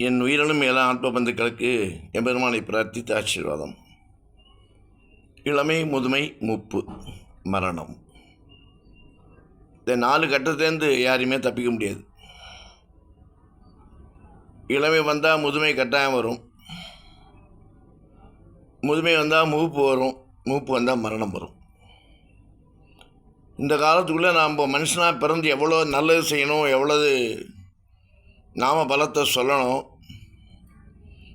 என் உயிரினும் மேல ஆத்ம பந்துக்களுக்கு எம்பெருமானை பிரார்த்தித்து ஆசீர்வாதம். இளமை முதுமை மூப்பு மரணம். இந்த நாலு கட்டத்துலேருந்து யாரையுமே தப்பிக்க முடியாது. இளமை வந்தால் முதுமை கட்டாயம் வரும். முதுமை வந்தால் மூப்பு வரும். மூப்பு வந்தால் மரணம் வரும். இந்த காலத்துக்குள்ளே நாம் மனுஷனாக பிறந்து எவ்வளோ நல்லது செய்யணும் எவ்வளவு நாம பலத்தை சொல்லணும்.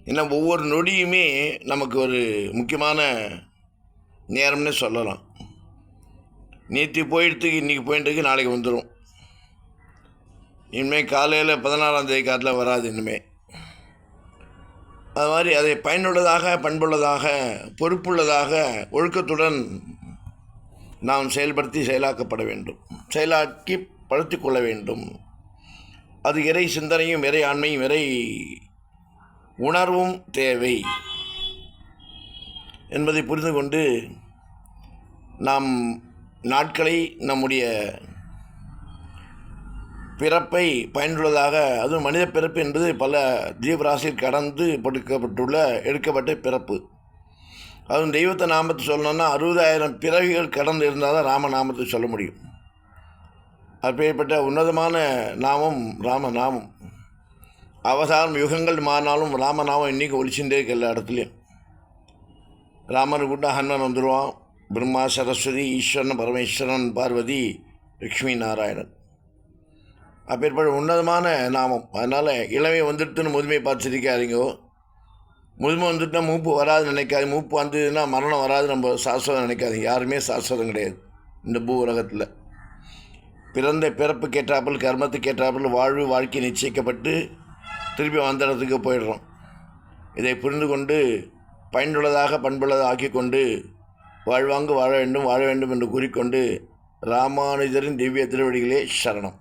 ஏன்னா ஒவ்வொரு நொடியுமே நமக்கு ஒரு முக்கியமான நேரம்னே சொல்லலாம். நேற்று போயிடுத்துக்கு இன்றைக்கி போயிட்டுக்கு நாளைக்கு வந்துடும் இனிமேல் காலையில் பதினாறாம் தேதி காட்டில் வராது இனிமேல் அது மாதிரி அதை பயனுள்ளதாக பண்புள்ளதாக பொறுப்புள்ளதாக ஒழுக்கத்துடன் நாம் செயல்படுத்தி செயலாக்கப்பட வேண்டும். செயலாக்கி படுத்தி கொள்ள வேண்டும். அது இறை சிந்தனையும் இறை ஆண்மையும் இறை உணர்வும் தேவை என்பதை புரிந்து கொண்டு நாம் நாட்களை நம்முடைய பிறப்பை பயனுள்ளதாக அதுவும் மனித பிறப்பு என்பது பல ஜீவராசியில் கடந்து படுக்கப்பட்டுள்ள எடுக்கப்பட்ட பிறப்பு. அதுவும் தெய்வத்தை நாமத்தை சொல்லணும்னா அறுபதாயிரம் பிறவிகள் கடந்து இருந்தால் தான் ராம நாமத்தை சொல்ல முடியும். அப்பேற்பட்ட உன்னதமான நாமம் ராம நாமம். அவதாரம் யுகங்கள் மாறினாலும் ராமநாமம் இன்றைக்கி ஒழிச்சுட்டே இருக்கு எல்லா இடத்துலையும். ராமர் கூட ஹனுமன் வந்துடுவான் பிரம்மா சரஸ்வதி ஈஸ்வரன் பரமேஸ்வரன் பார்வதி லக்ஷ்மி நாராயணன். அப்பேற்பட்ட உன்னதமான நாமம். அதனால் இளமை வந்துட்டுன்னு முதுமை பார்த்துருக்காதீங்கோ. முதுமை வந்துட்டுனா மூப்பு வராது நினைக்காது மூப்பு வந்ததுன்னா மரணம் வராது நம்ம சாஸ்வதம் நினைக்காது யாருமே சாஸ்வதம் கிடையாது. இந்த பூ உலகத்தில். பிறந்த பிறப்பு கேட்டாப்பில் கர்மத்துக்கு கேட்டாப்பில் வாழ்வு வாழ்க்கை நிச்சயிக்கப்பட்டு திருப்பி வந்த இடத்துக்கு போயிடுறோம். இதை புரிந்து கொண்டு பயனுள்ளதாக பண்புள்ளதாக ஆக்கி கொண்டு வாழ்வாங்கு வாழ வேண்டும் வாழ வேண்டும் என்று கூறிக்கொண்டு ராமானுஜரின் திவ்ய திருவடிகளே சரணம்.